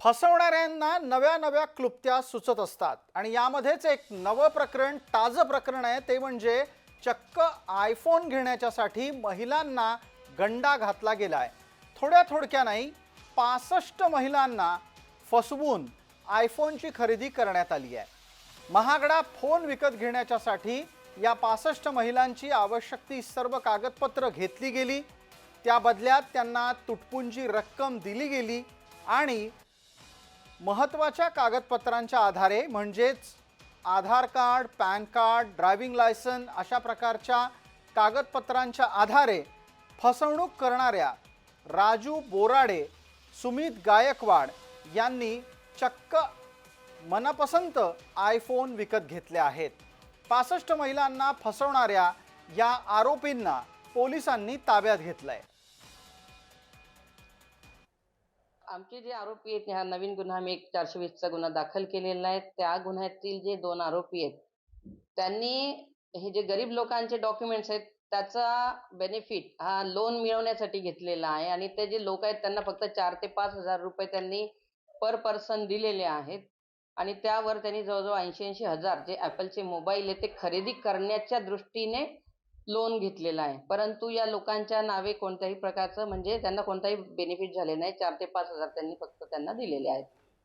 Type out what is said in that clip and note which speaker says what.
Speaker 1: फसवणाऱ्यांना नव्या नव्या क्लुप्त्या सुचत असतात. आणि यामध्येच एक नवं प्रकरण ताजं प्रकरण आहे. ते म्हणजे चक्क आयफोन घेण्याच्यासाठी महिलांना गंडा घातला गेला आहे थोड्या थोडक्या नाही पासष्ट महिलांना फसवून आयफोनची खरेदी करण्यात आली आहे. महागडा फोन विकत घेण्याच्यासाठी या पासष्ट महिलांची आवश्यक ती सर्व कागदपत्र घेतली गेली. त्या बदल्यात त्यांना तुटपुंजी रक्कम दिली गेली आणि महत्त्वाच्या कागदपत्रांच्या आधारे म्हणजेच Aadhaar card PAN card driving licence अशा प्रकारच्या कागदपत्रांच्या आधारे फसवणूक करणाऱ्या राजू बोराडे सुमित गायकवाड यांनी चक्क मनपसंत आयफोन विकत घेतले आहेत. पासष्ट महिलांना फसवणाऱ्या या आरोपींना पोलिसांनी ताब्यात घेतलं आहे
Speaker 2: आमचे जे आरोपी आहेत ह्या नवीन गुन्हा आम्ही एक चारशे वीसचा गुन्हा दाखल केलेला आहे. त्या गुन्ह्यातील जे दोन आरोपी आहेत त्यांनी हे जे गरीब लोकांचे डॉक्युमेंट्स आहेत त्याचा बेनिफिट हा लोन मिळवण्यासाठी घेतलेला आहे आणि ते जे लोक आहेत त्यांना फक्त चार ते पाच हजार रुपये त्यांनी पर पर्सन दिलेले आहेत. आणि त्यावर त्यांनी जवळजवळ ऐंशी ऐंशी हजार जे ॲपलचे मोबाईल आहे ते खरेदी करण्याच्या दृष्टीने लोन घेतलेला आहे. परंतु या लोकांच्या नावे कोणत्याही प्रकारचं म्हणजे त्यांना कोणताही बेनिफिट झाले नाही. चार ते पाच हजार त्यांनी फक्त त्यांना दिलेले आहेत.